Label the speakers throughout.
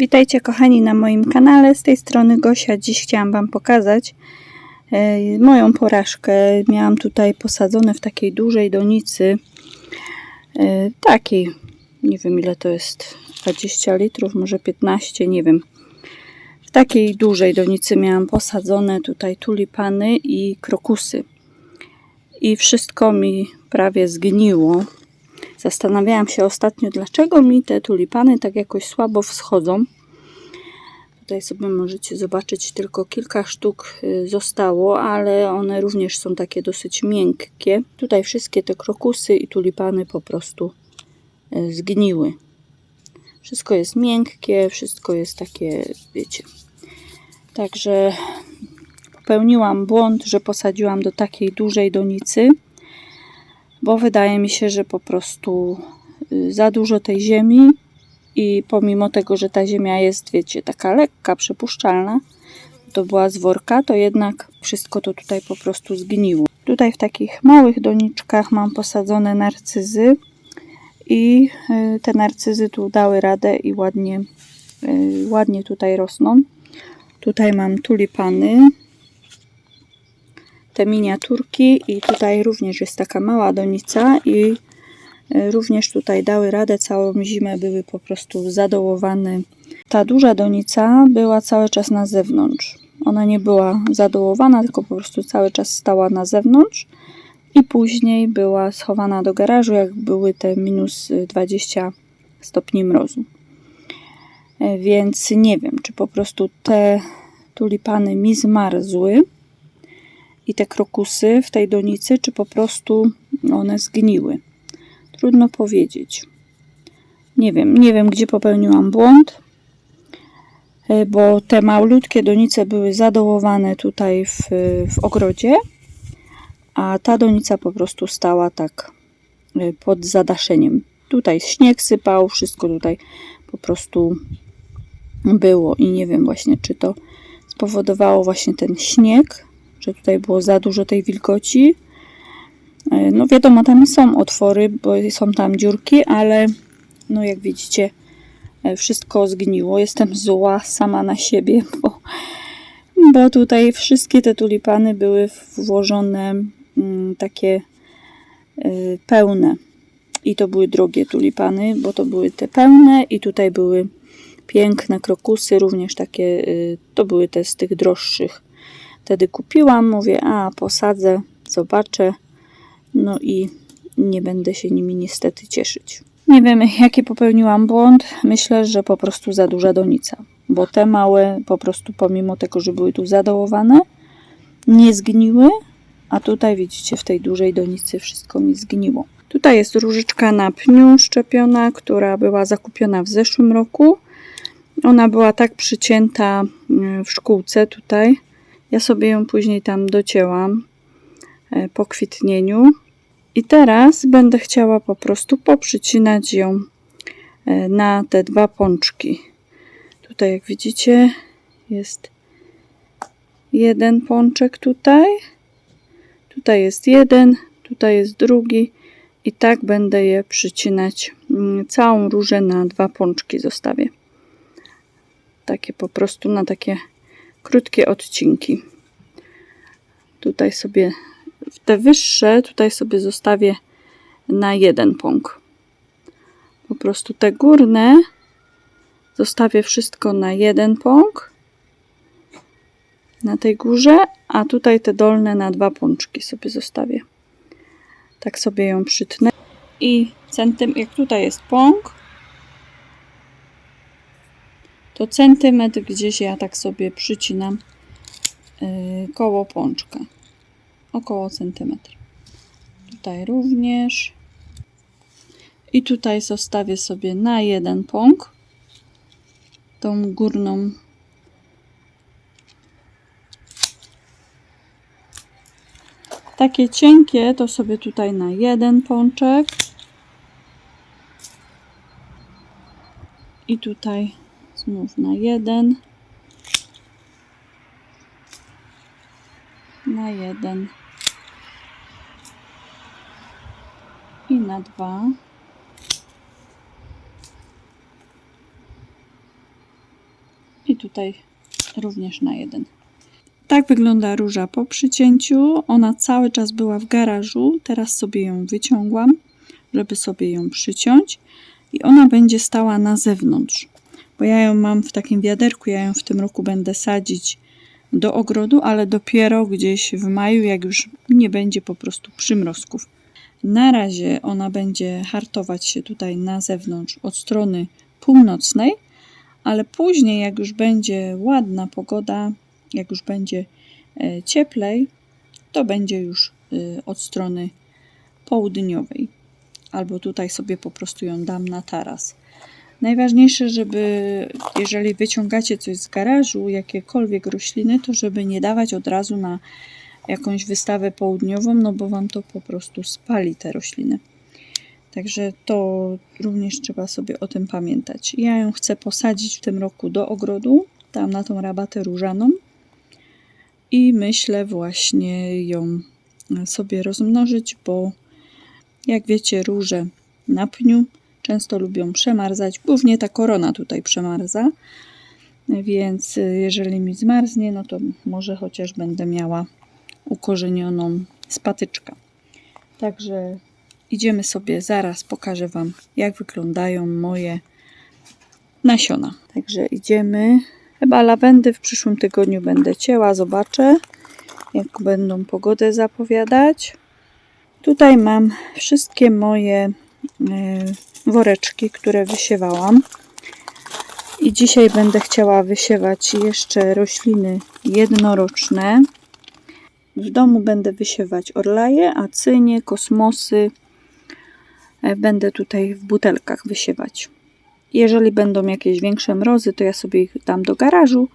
Speaker 1: Witajcie kochani na moim kanale. Z tej strony Gosia. Dziś chciałam Wam pokazać e, moją porażkę. Miałam tutaj posadzone w takiej dużej donicy. E, takiej, nie wiem ile to jest, 20 litrów, może 15, nie wiem. W takiej dużej donicy miałam posadzone tutaj tulipany i krokusy. I wszystko mi prawie zgniło. Zastanawiałam się ostatnio, dlaczego mi te tulipany tak jakoś słabo wschodzą. Tutaj sobie możecie zobaczyć, tylko kilka sztuk y, zostało, ale one również są takie dosyć miękkie. Tutaj wszystkie te krokusy i tulipany po prostu y, zgniły. Wszystko jest miękkie, wszystko jest takie, wiecie. Także popełniłam błąd, że posadziłam do takiej dużej donicy bo wydaje mi się, że po prostu y, za dużo tej ziemi i pomimo tego, że ta ziemia jest, wiecie, taka lekka, przypuszczalna, to była z worka, to jednak wszystko to tutaj po prostu zgniło. Tutaj w takich małych doniczkach mam posadzone narcyzy i y, te narcyzy tu dały radę i ładnie, y, ładnie tutaj rosną. Tutaj mam tulipany, te miniaturki i tutaj również jest taka mała donica i e, również tutaj dały radę całą zimę, były po prostu zadołowane. Ta duża donica była cały czas na zewnątrz. Ona nie była zadołowana, tylko po prostu cały czas stała na zewnątrz i później była schowana do garażu, jak były te minus 20 stopni mrozu. E, więc nie wiem, czy po prostu te tulipany mi zmarzły, i te krokusy w tej donicy, czy po prostu one zgniły. Trudno powiedzieć. Nie wiem, nie wiem gdzie popełniłam błąd, e, bo te malutkie donice były zadołowane tutaj w, w ogrodzie, a ta donica po prostu stała tak e, pod zadaszeniem. Tutaj śnieg sypał, wszystko tutaj po prostu było i nie wiem właśnie, czy to spowodowało właśnie ten śnieg, że tutaj było za dużo tej wilgoci. E, no wiadomo, tam są otwory, bo są tam dziurki, ale no jak widzicie, e, wszystko zgniło. Jestem zła sama na siebie, bo, bo tutaj wszystkie te tulipany były włożone mm, takie y, pełne. I to były drogie tulipany, bo to były te pełne i tutaj były piękne krokusy, również takie, to były te z tych droższych wtedy kupiłam. Mówię, a posadzę, zobaczę. No i nie będę się nimi niestety cieszyć. Nie wiem, jaki popełniłam błąd. Myślę, że po prostu za duża donica. Bo te małe po prostu pomimo tego, że były tu zadołowane, nie zgniły. A tutaj widzicie, w tej dużej donicy wszystko mi zgniło. Tutaj jest różyczka na pniu szczepiona, która była zakupiona w zeszłym roku. Ona była tak przycięta mm, w szkółce tutaj, ja sobie ją później tam docięłam e, po kwitnieniu. I teraz będę chciała po prostu poprzycinać ją e, na te dwa pączki. Tutaj jak widzicie jest jeden pączek tutaj. Tutaj jest jeden, tutaj jest drugi i tak będę je przycinać. Mm, całą różę na dwa pączki zostawię. Takie po prostu na takie krótkie odcinki. Tutaj sobie te wyższe tutaj sobie zostawię na jeden pąk. Po prostu te górne zostawię wszystko na jeden pąk na tej górze, a tutaj te dolne na dwa pączki sobie zostawię. Tak sobie ją przytnę. I centym, jak tutaj jest pąk, to centymetr gdzieś ja tak sobie przycinam yy, koło pączka. Około centymetr. Tutaj również. I tutaj zostawię sobie na jeden pąk tą górną takie cienkie to sobie tutaj na jeden pączek i tutaj znów na jeden, na jeden i na dwa. I tutaj również na jeden. Tak wygląda róża po przycięciu. Ona cały czas była w garażu. Teraz sobie ją wyciągłam, żeby sobie ją przyciąć. I ona będzie stała na zewnątrz. Bo ja ją mam w takim wiaderku. Ja ją w tym roku będę sadzić do ogrodu, ale dopiero gdzieś w maju, jak już nie będzie po prostu przymrozków. Na razie ona będzie hartować się tutaj na zewnątrz od strony północnej, ale później, jak już będzie ładna pogoda, jak już będzie e, cieplej, to będzie już e, od strony południowej. Albo tutaj sobie po prostu ją dam na taras. Najważniejsze, żeby jeżeli wyciągacie coś z garażu, jakiekolwiek rośliny, to żeby nie dawać od razu na jakąś wystawę południową, no bo wam to po prostu spali te rośliny. Także to również trzeba sobie o tym pamiętać. Ja ją chcę posadzić w tym roku do ogrodu, tam na tą rabatę różaną i myślę właśnie ją sobie rozmnożyć, bo jak wiecie, róże na pniu często lubią przemarzać. Głównie ta korona tutaj przemarza, więc jeżeli mi zmarznie, no to może chociaż będę miała ukorzenioną z patyczka. Także idziemy sobie, zaraz pokażę Wam, jak wyglądają moje nasiona. Także idziemy. Chyba lawendy w przyszłym tygodniu będę cięła, zobaczę, jak będą pogodę zapowiadać. Tutaj mam wszystkie moje y, woreczki, które wysiewałam. I dzisiaj będę chciała wysiewać jeszcze rośliny jednoroczne. W domu będę wysiewać orlaje, acynie, kosmosy. E, Będę tutaj w butelkach wysiewać. Jeżeli będą jakieś większe mrozy, to ja sobie ich dam do garażu.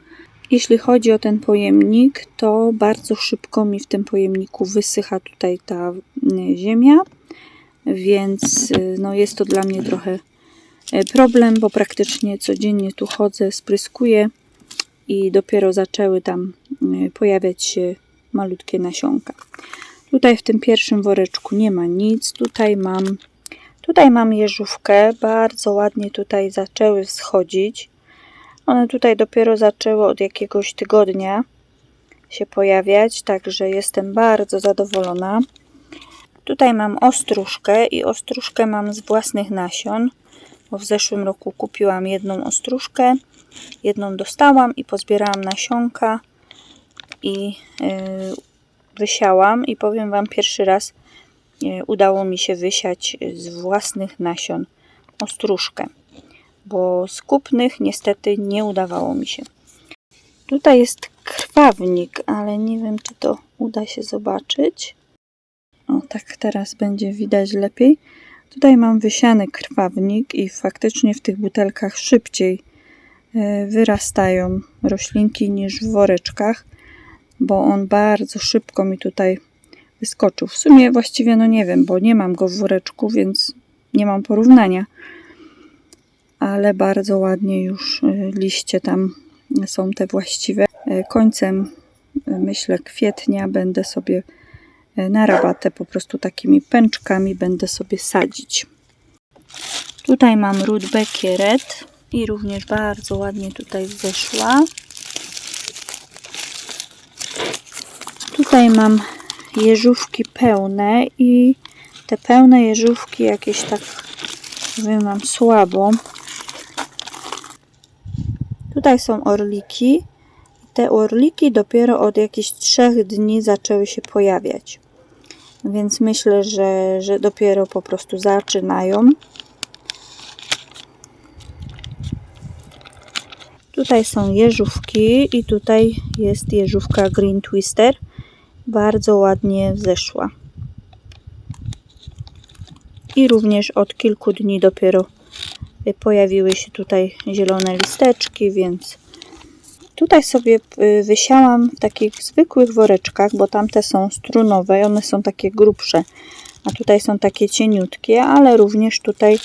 Speaker 1: Jeśli chodzi o ten pojemnik, to bardzo szybko mi w tym pojemniku wysycha tutaj ta y, ziemia, więc y, no jest to dla mnie trochę y, problem, bo praktycznie codziennie tu chodzę, spryskuję i dopiero zaczęły tam y, pojawiać się malutkie nasionka. Tutaj w tym pierwszym woreczku nie ma nic. Tutaj mam, tutaj mam jeżówkę. Bardzo ładnie tutaj zaczęły wschodzić. One tutaj dopiero zaczęły od jakiegoś tygodnia się pojawiać, także jestem bardzo zadowolona. Tutaj mam ostróżkę i ostróżkę mam z własnych nasion, bo w zeszłym roku kupiłam jedną ostróżkę, jedną dostałam i pozbierałam nasionka i yy, wysiałam i powiem Wam pierwszy raz yy, udało mi się wysiać z własnych nasion ostróżkę, bo z kupnych niestety nie udawało mi się. Tutaj jest krwawnik, ale nie wiem czy to uda się zobaczyć. O, tak teraz będzie widać lepiej. Tutaj mam wysiany krwawnik i faktycznie w tych butelkach szybciej e, wyrastają roślinki niż w woreczkach, bo on bardzo szybko mi tutaj wyskoczył. W sumie właściwie no nie wiem, bo nie mam go w woreczku, więc nie mam porównania. Ale bardzo ładnie już e, liście tam są te właściwe. E, Końcem myślę kwietnia będę sobie na rabatę po prostu takimi pęczkami będę sobie sadzić. Tutaj mam rudbekę red i również bardzo ładnie tutaj wzeszła. Tutaj mam jeżówki pełne i te pełne jeżówki jakieś tak powiem wam słabo. Tutaj są orliki. Te orliki dopiero od jakichś trzech dni zaczęły się pojawiać. Więc myślę, że, że dopiero po prostu zaczynają. Tutaj są jeżówki i tutaj jest jeżówka Green Twister. Bardzo ładnie wzeszła. I również od kilku dni dopiero pojawiły się tutaj zielone listeczki, więc tutaj sobie y, wysiałam w takich zwykłych woreczkach, bo tamte są strunowe i one są takie grubsze, a tutaj są takie cieniutkie, ale również tutaj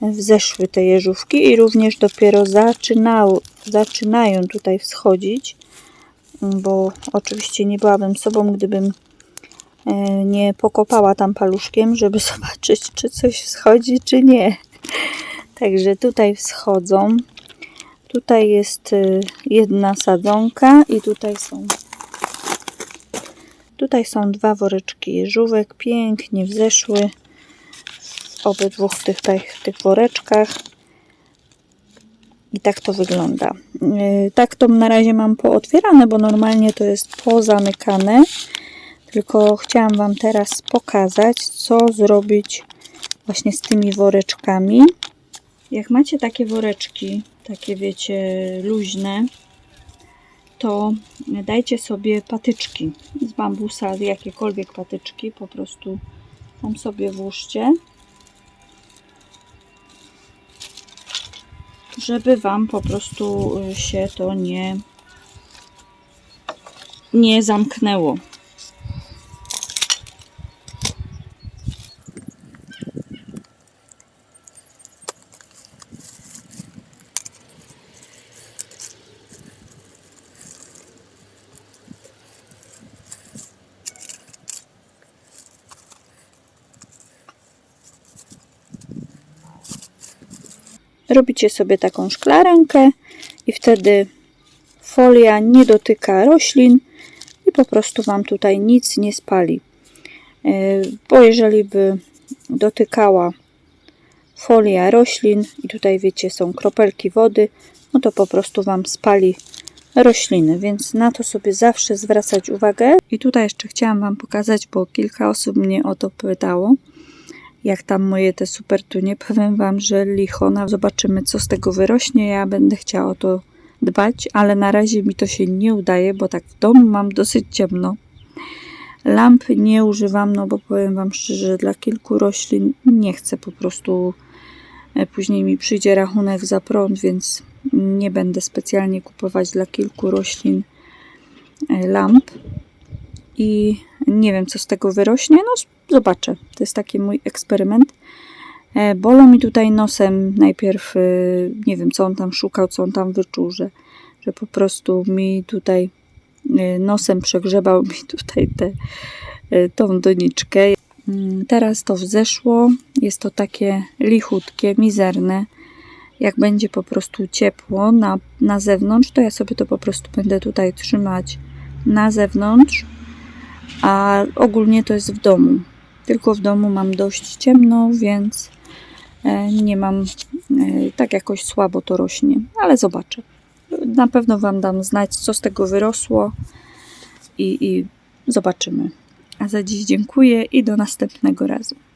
Speaker 1: wzeszły te jeżówki i również dopiero zaczynały, zaczynają tutaj wschodzić, bo oczywiście nie byłabym sobą, gdybym e, nie pokopała tam paluszkiem, żeby zobaczyć, czy coś wschodzi, czy nie. Także tutaj wschodzą. Tutaj jest y, jedna sadzonka i tutaj są tutaj są dwa woreczki jeżówek, pięknie wzeszły w obydwu tych, tych, tych woreczkach i tak to wygląda. Yy, Tak to na razie mam pootwierane, bo normalnie to jest pozamykane. Tylko chciałam Wam teraz pokazać, co zrobić właśnie z tymi woreczkami. Jak macie takie woreczki, takie wiecie, luźne, to dajcie sobie patyczki z bambusa, jakiekolwiek patyczki, po prostu tam sobie włóżcie. żeby Wam po prostu y, się to nie, nie zamknęło. Robicie sobie taką szklarenkę i wtedy folia nie dotyka roślin i po prostu Wam tutaj nic nie spali. E, Bo jeżeli by dotykała folia roślin i tutaj wiecie są kropelki wody, no to po prostu Wam spali rośliny, więc na to sobie zawsze zwracać uwagę. I tutaj jeszcze chciałam Wam pokazać, bo kilka osób mnie o to pytało jak tam moje te super tunie. Powiem Wam, że lichona. Zobaczymy, co z tego wyrośnie. Ja będę chciała o to dbać, ale na razie mi to się nie udaje, bo tak w domu mam dosyć ciemno. Lamp nie używam, no bo powiem Wam szczerze, dla kilku roślin nie chcę po prostu. e, Później mi przyjdzie rachunek za prąd, więc nie będę specjalnie kupować dla kilku roślin e, lamp. I nie wiem, co z tego wyrośnie. No, zobaczę. To jest taki mój eksperyment. E, Bolą mi tutaj nosem najpierw, e, nie wiem co on tam szukał, co on tam wyczuł, że, że po prostu mi tutaj e, nosem przegrzebał mi tutaj tę e, tą doniczkę. Mm, Teraz to wzeszło, jest to takie lichutkie, mizerne. Jak będzie po prostu ciepło na, na zewnątrz, to ja sobie to po prostu będę tutaj trzymać na zewnątrz, a ogólnie to jest w domu. Tylko w domu mam dość ciemno, więc e, nie mam, e, tak jakoś słabo to rośnie, ale zobaczę. Na pewno Wam dam znać, co z tego wyrosło i, i zobaczymy. A za dziś dziękuję i do następnego razu.